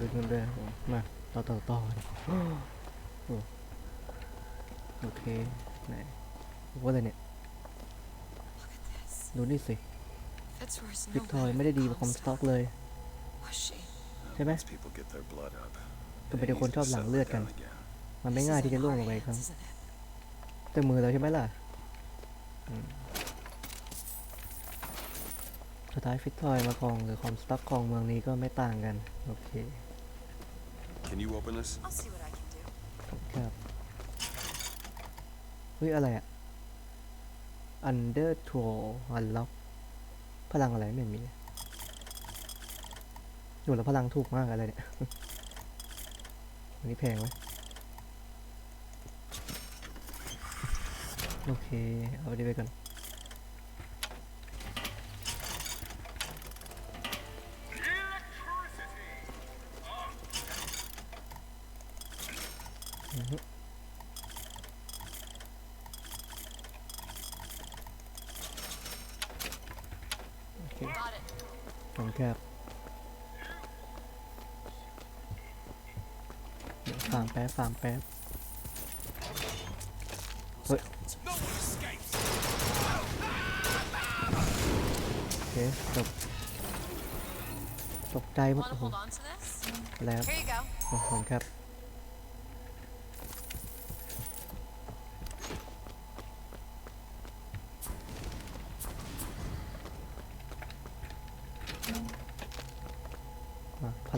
ตัวเงินด้วยผมมาต่อต่อต่อโอเคไหนว่าอะไรเนี่ยดูนี่สิวิกทอยไม่ได้ดีกว่าคอมสต็อกเลยใช่ไหม Once people get their blood up, ก็เป็นคนชอบหลั่งเลือดกัน มันไม่ง่ายที่จะล่วงลงไปครั้ง hands, isn't it? แต่มือเราใช่ไหมล่ะ สุดท้ายฟิตทอยมาครองหรือคอมสต็อกครองเมืองนี้ก็ไม่ต่างกัน โอเค Can you open this? I'll see what I can do. ครับเฮ้ยอะไรอะ Under Troll Unlock พลังอะไรไม่มีอยู่แล้วพลังถูกมากอะไรเนี่ย อันนี้แพงไหมโอเค เอาไปดีไปก่อน ขอบคุณครับเดี๋ยวฟาร์มแป๊บฟาร์มแป๊บเฮ้ยโอเคจบตกใจหมด Want โอ้ to โห hold on to this? แล้ว Here you go. ขอบคุณครับ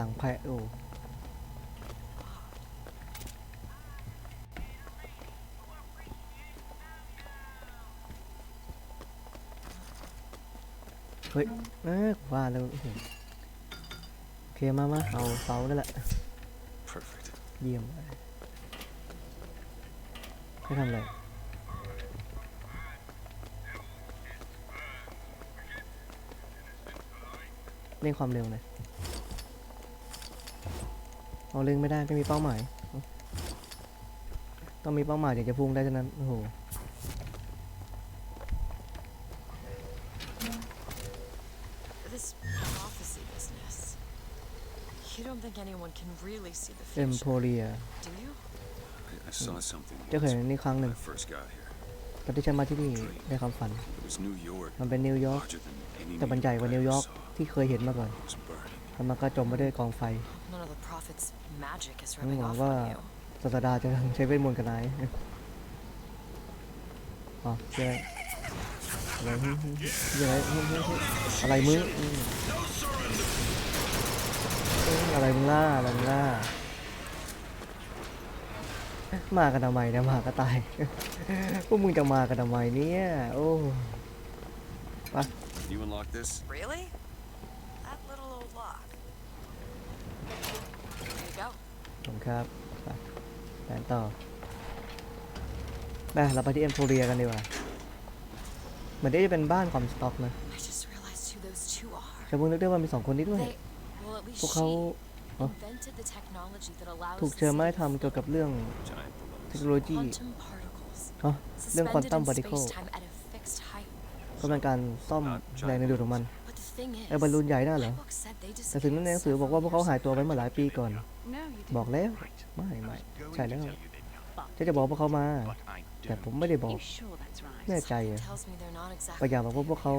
ลังแพะโอ้เฮ้ยเอ๊ะว่าแล้วโอเคมามาเอาเสาได้แหละเยี่ยมเลยไม่ทำอะไรเร่งความเร็วหน่อย เอาเร่งไม่ได้ไม่มีเป้าหมายเอ้าต้องมีเป้าหมายถึงจะพุ่งได้ฉะนั้น โอ้โห This prophecy business. You don't think anyone can really see the เอ็ม future, โพเรีย do you? I, I saw something เจ้าเคย once เห็นนี่ครั้งห when นึ่ง I first got here. ตอนที่ฉันมาที่นี่ในความฝัน It was New York, มันเป็นนิวยอร์ก larger than any แต่มัน New ใหญ่ York กว่า I นิวยอ ever ร์ก saw. ที่เคยเห็นมาก่อน It was burning. แล้วมันก็จมไปด้วยกองไฟ None of the prophet's magic is นั่น rubbing หวัง off ว่า on you. ศาสดาจะใช้เวทมนต์กับนายอ๋อเจ๊อะไรเฮ้ยเฮ้ยเฮ้ยเฮ้ยเฮ้ยเฮ้ยอะไรมึงอืมเอ้ยอะไรมึงล่าอะไรมึงล่า มากันทำไมเนี่ยมาก็ตาย พวกมึงจะมากันทำไมเนี่ย โอ้ Can you unlock this? Really? That little old lock. There you go. ผมครับไปแผนต่อไปเราไปที่เอ็มโพเรียกันดีกว่า เหมือนได้จะเป็นบ้านความสต็อกนะ I just realized who those two are. ฉันเพิ่งนึกได้ว่ามีสองคนนี้ด้วย They, well, at least พวกเขา she Huh? invented the technology that allows ถูกเชิญมาให้ทำเกี่ยวกับเรื่อง Giant เท balloons. คโนโลยี quantum particles ฮะเรื่อง suspended quantum in particle space-time at a fixed height. ก็เป็นการซ่อมแรงในดูดของมัน But the thing is, ไอ้บอลลูนใหญ่น่ะเหรอ my book said they แต่ถึงนั้นในหนังสือบอกว่าพวกเขาหายตัวไปเมื่อหลายปีก่อน No, you บอก didn't. แล้ว Right. ไม่ I ไม่ was going ใช่ to แล้ว tell you they'd come, ฉันจะบอกพวกเขามา but I แต่ผม don't. ไม่ได้บอก You sure that's right? แน่ใจ something อะ tells me they're not ป exactly อยากบอกว่าพวกเขา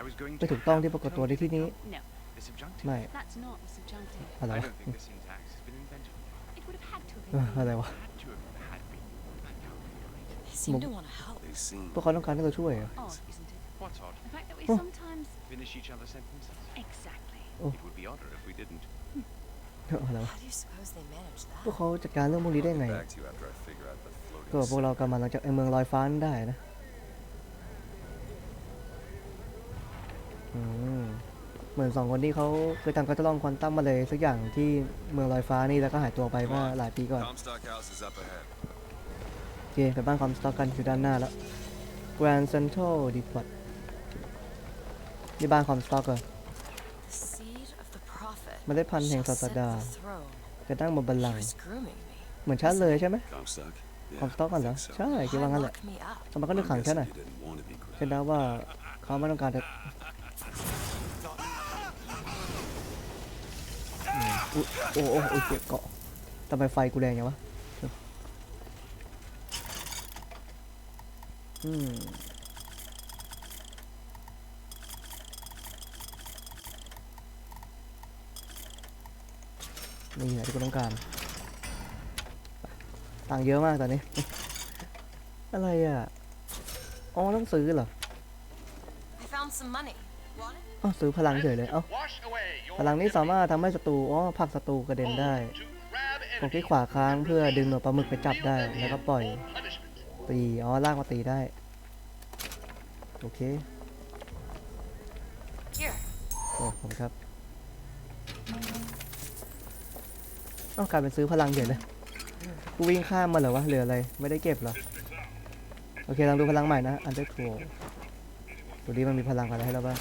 I was going ไม่ to ถูกต้อง have ที่ปรากฏตัวในที่นี้ No, the subjunctive. ไม่ that's not the subjunctive. อะไร I วะ don't think the syntax has been invented. It would have had to have เออ been. อะไรวะ Had to have had been. That can't be right. they seem to want to help They seem พวกเขาต้องการให้เราช่วยเหรอ Odd, isn't it? What's odd? The fact that we Oh. sometimes Finish each other's sentences. exactly. Oh. It would be odder if we didn't. อะไรวะ how do you suppose they manage พวก that เขาจัดการเรื่องพวกนี้ได้ I'll ไง get back to you after I figure out the ก็ floating พวกเรา city. กำลังจากไอ้เมืองลอยฟ้านั้นได้นะอืมเหมือนสองคนที่เขาเคยทำการทดลองควอนตัมมาเลยสักอย่างที่เมืองลอยฟ้านี่แล้วก็หายตัวไปเมื่อหลายปีก่อน Comstock House is up ahead. โอเคไปบ้านความสต็อกกันอยู่ด้านหน้าแล้ว Grand Central Depot นี่บ้านความสต็อกเหรอ the seed of the prophet เมล็ดพันธุ์แห่ง shall ศาส sit ดา the throne จะนั่งบนบัล he ลังก์ was grooming me เหมือนฉันเลยใช่ไหม Comstock? Yeah, ความสต็อกกันเหรอ I think so. ใช่คิดว่างั้นแห Why ละ lock me up ทำไมก็นึกขังฉัน I'm อะ guessing you didn't want to be grabbed. ฉันเดาว่าเขาไม่ต้องการจะอืมอุ๊ยโอ้โอ้โอ้ยเจ็บเกาะทำไมไฟกูแรงอย่างวะอืม นี่แหละที่กูต้องการตังค์เยอะมากตอนนี้ อะไรอะ อ๋อต้องซื้อเหรอ I found some money. Want it? อ๋อซื้อพลังเฉยเลย เอ้า พลังนี้สามารถทำให้ศัตรู อ๋อผลักศัตรูกระเด็นได้กดคลิกขวาค้างเพื่อดึงหนวดปลาหมึกไปจับได้ แล้วก็ปล่อย ตี อ๋อลากมาตีได้ โอเค Here. โอ้ผมครับ ต้องกลารเป็นซื้อพลังเฉยเลยกูวิ่งข้ามมาเหรอวะเหลืออะไร ไม่ได้เก็บเหรอ โอเคลองดูพลังใหม่นะอันเดอร์โทตัวนี้มันมีพลังอะไรให้เราบ้าง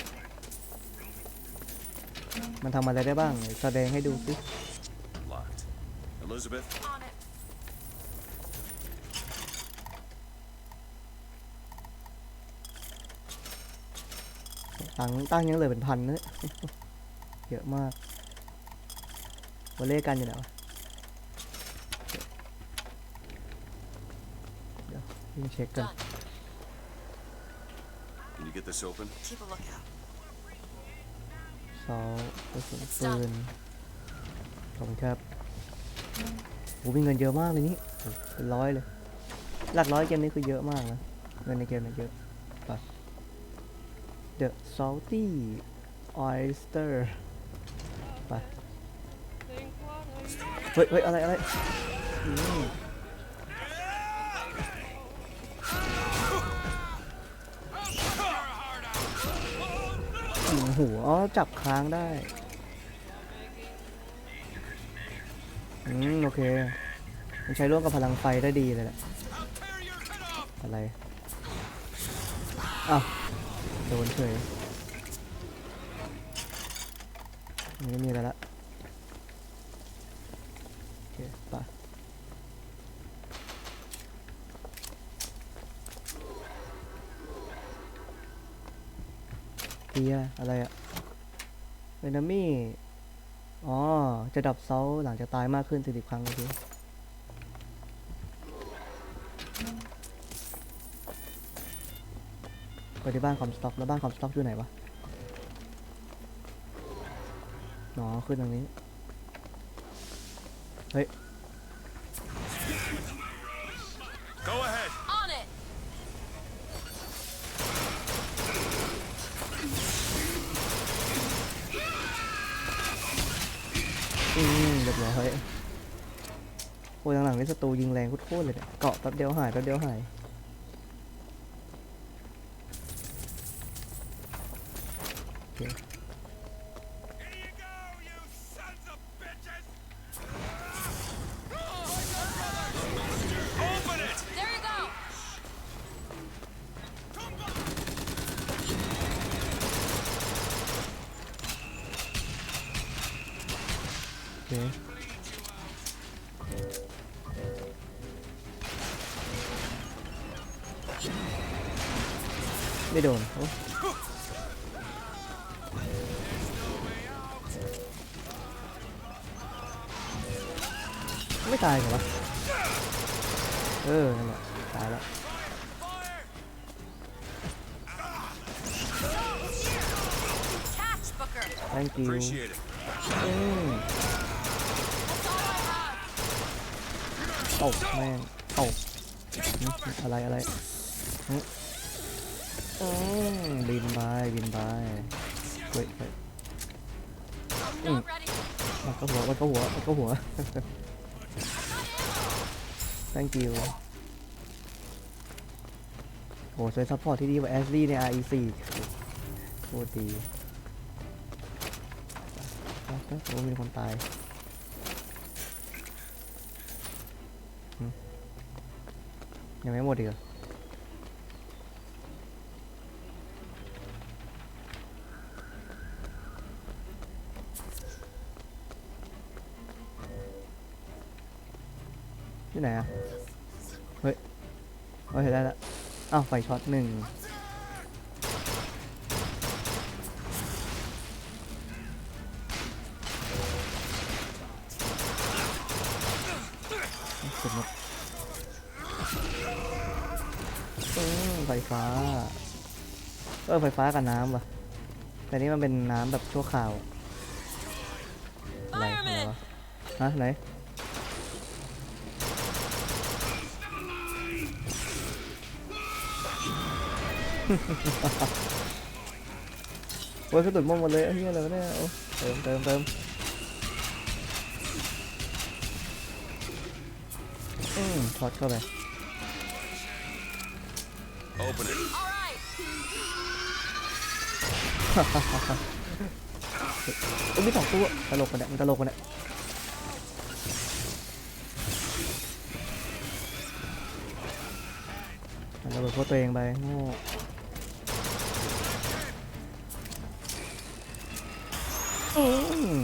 มันทำอะไรได้บ้าง แสดงให้ดูสิ Locked. Elizabeth, On it. ตังค์ตั้งยังเหลือเป็นพันนะเยอะมากวอลเล่กันอยู่ไหนวะเดี๋ย ววิ่งเช็คกัน Done. can you get this open? Keep a lookout. ซอลกระสุนปืนขอบคุณครับโอ้มีเงินเยอะมากเลยนี่โอ้เป็นร้อยเลย หลักร้อยเกมนี้คือเยอะมากนะ เงินในเกมนี้เยอะไป The Salty Oyster ไป เฮ้ยเฮ้ยอะไรอะไรอืม โอ้โหอ๋อ จับค้างได้ อืม โอเค มันใช้ร่วมกับพลังไฟได้ดีเลยแหละ อะไรอ้าวโดนเฉยมันไม่มีอะไรละ โอเคไป เทียอะไรอะเอนมี่อ๋อ จะดับเซาหลังจากตายมากขึ้น40ครั้งโอเคไปที่บ้านคอมสต็อกแล้วบ้านคอมสต็อกอยู่ไหนวะอ๋อขึ้นตรงนี้ เฮ้ย งแรงโคตรเลยเนี่ยเกาะแป๊บเดียวหายแป๊บเดียวหายโอเค ไม่โดนโอ้ไม่ตายเหรอวะ เออนั่นแหละตายแล้ว Catch, Booker. thank you Appreciate it. อืม That's all I have. ตกแม่งตกอืมอะไรอะไร อืมบินไปบินไปเฮ้ยเฮ้ย I'm not ready. มันก็หัวมันก็หัวมันก็หัว thank you โอ้ช่วยซัพพอร์ตที่ดีกว่าแอสลี่ใน RE4 โคตรดีโอ้โหมีคนตายยังไม่หมดอีกเหรอ ที่ไหนอะเฮ้ยโอเคได้ละอ้าวไฟช็อตหนึ่งไฟฟ้า เออไฟฟ้ากับน้ำว่ะ แต่นี่มันเป็นน้ำแบบชั่วคราวอะไรวะฮะไหน โอ้ยกระสุนหมดหมดเลยไอ้เหี้ยอะไรวะเนี่ยโอ้เติมเติมเติมอืมช็อตเข้าไป Open it. All right. เอ้ยมีสองตัวตลกกันเนี่ยมันตลกกันเนี่ยมันระเบิดพวกตัวเองไปโง่ อืม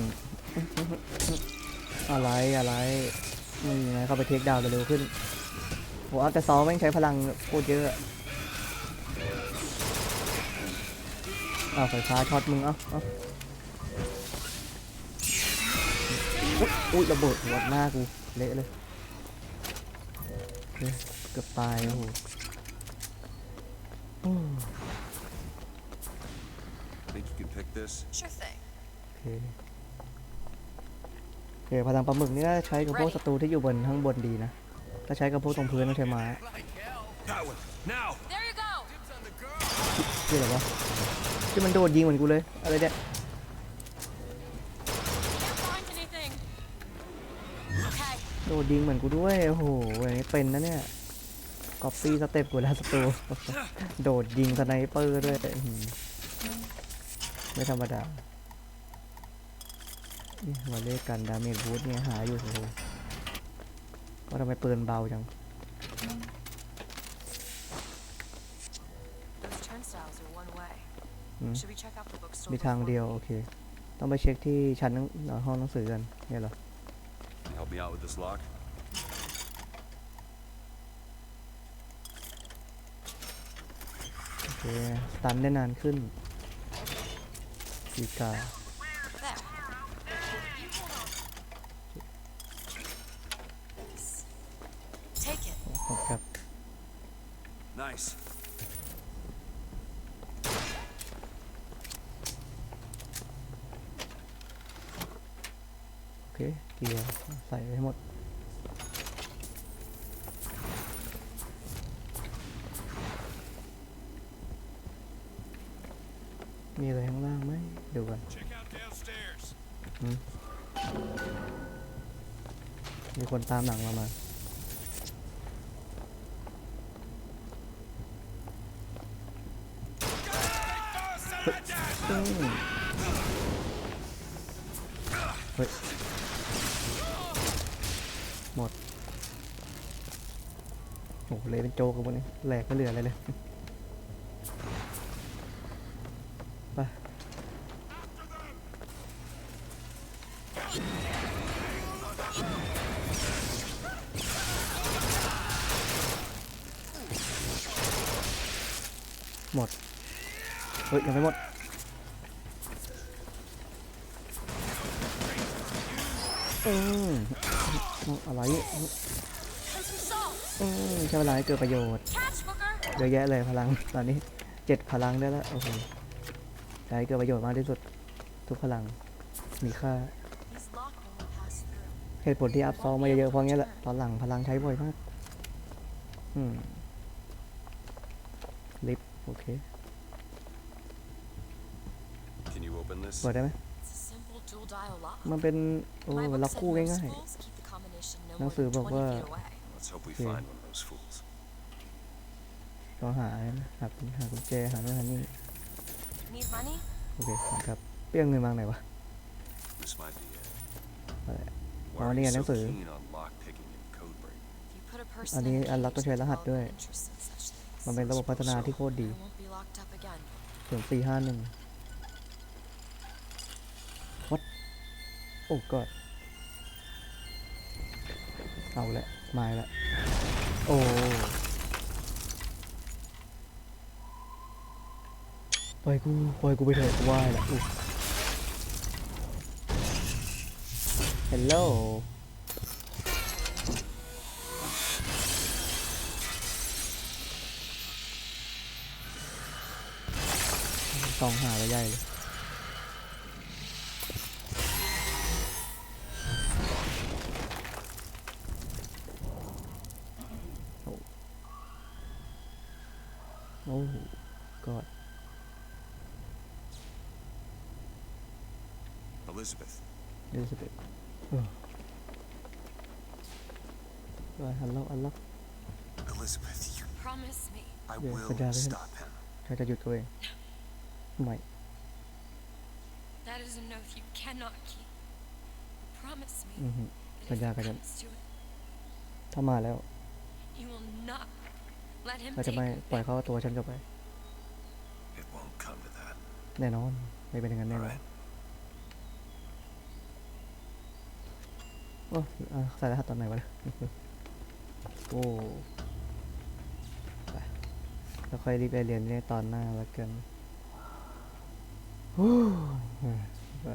อะไรอะไรนี่ไงเข้าไปเทคดาวน์เร็วๆขึ้นโหอัลแต่ซอลแม่งใช้พลังโคตรเยอะอะอ้าวไฟฟ้าช็อตมึงเอ้าเอ้าอุ๊ยอุ้ยระเบิดหัวหน้ากูเละเลยเฮ้ยเกือบตายโอ้โหโอ้ Think you can pick this? Sure thing. โอเคโอเคพลังปลาหมึกนี่น่าจะใช้กับพวกศัตรูที่อยู่บนข้างบนดีนะ ถ้าใช้กับพวกตรงพื้นต้องใช้ไม้ที่อะไรวะที่มันโดดยิงเหมือนกูเลย อะไรเนี่ยโดดยิงเหมือนกูด้วย โอ้โหอย่างนี้เป็นนะเนี่ยก๊อปปี้สเต็ปกูแล้วศัตรู โดดยิงสไนเปอร์ด้วย ไม่ธรรมดา นี่มาเล่กันดาเมจบูทเนี่ยหาอยู่โอ้โหว่าทำไมปืนเบาจัง Those turnstiles are one way. Hmm. Should we check out the bookstore? มีทาง before เดียว we- โอเค ต้องไปเช็คที่ชั้นหนังเอ่อห้องหนังสือกันเนี่ยเหรอ Can you help me out with this lock? โอเคสตันได้นานขึ้นสีกา There. Take it. ขอบครับ Nice. โอ เคเกียร์ใส่ให้หมดมีอะไรข้างล่างไหมเดี๋ยวก่อน Check out downstairs. มีคนตามหลังเรามาอืมเฮ้ย หมด โอ้โห เลยเป็นโจกันหมดนี่แหลกไม่เหลืออะไรเลยไปหมด เฮ้ย ยังไม่หมดอืมอะไร อืมใช้เวลาให้เกิดประโยชน์ Catch, Booker. เยอะแยะเลยพลังตอนนี้เจ็ดพลังได้แล้วโอ้โหใช้ให้เกิดประโยชน์มากที่สุดทุกพลังมีค่า These lock won't pass through. เหตุผลที่อัพซองมาเยอะๆเพราะงี้แหละตอนหลังพลังใช้บ่อยมากอืมลิฟต์โอเค Can you open this? เปิดได้ไหม It's a simple dual dial lock. มันเป็นโอ้ My ล็ book อก said คู่ most ง่าย schools keep the combination no หนัง more สือ than บอก20ว่า feet away. Let's hope we Yeah. find one of those fools. ๆก็หาหาหากุญแจหาโน่นหานี่ Need money? โอเคครับเปี้ยงเงินมาไหนวะ This might be it. Alright. Why Oh, are นี่ you ไงหนั so งสือ keen on lock picking and code breaking? If you put a person อัน in นี้ a อันล็อก cage ต้องใช้รหัส with ด้วย all interest in such things, มันเป็นระบบพัฒนาที่โคตรดี I won't be locked up again. ส่วนสี่ห้าหนึ่งวัดโอ้กอดเอาละ มาแล้วโอ้ปล่อยกูปล่อยกูไปเถอะว่าหละอุ๊ยฮัลโหลส่องหาไปใหญ่เลย โอ้กอด Elizabeth, เดลิสเบตฮัลโหลอัลล็อก Elizabeth, you, Promise me. I Yeah, will but Dad, I- stop him. ใครจะหยุดตัวเองไม่ That is an oath you cannot keep. Promise me อือฮึ that But if yeah, it but then- comes to it, ถ้ามาแล้ว you will not let him เราจะ take ไม่ her ปล่อยเขาเอาตัวฉันกลับไป It won't come to that. แน่นอน ไม่เป็นอย่างนั้นแน่นอน Alright. โอ้อะใส่รหัสตอนไหนวะเนี่ย โอ้ไปแล้วค่อยรีบไปเรียนในตอนหน้าแล้วกันโอ้ยไป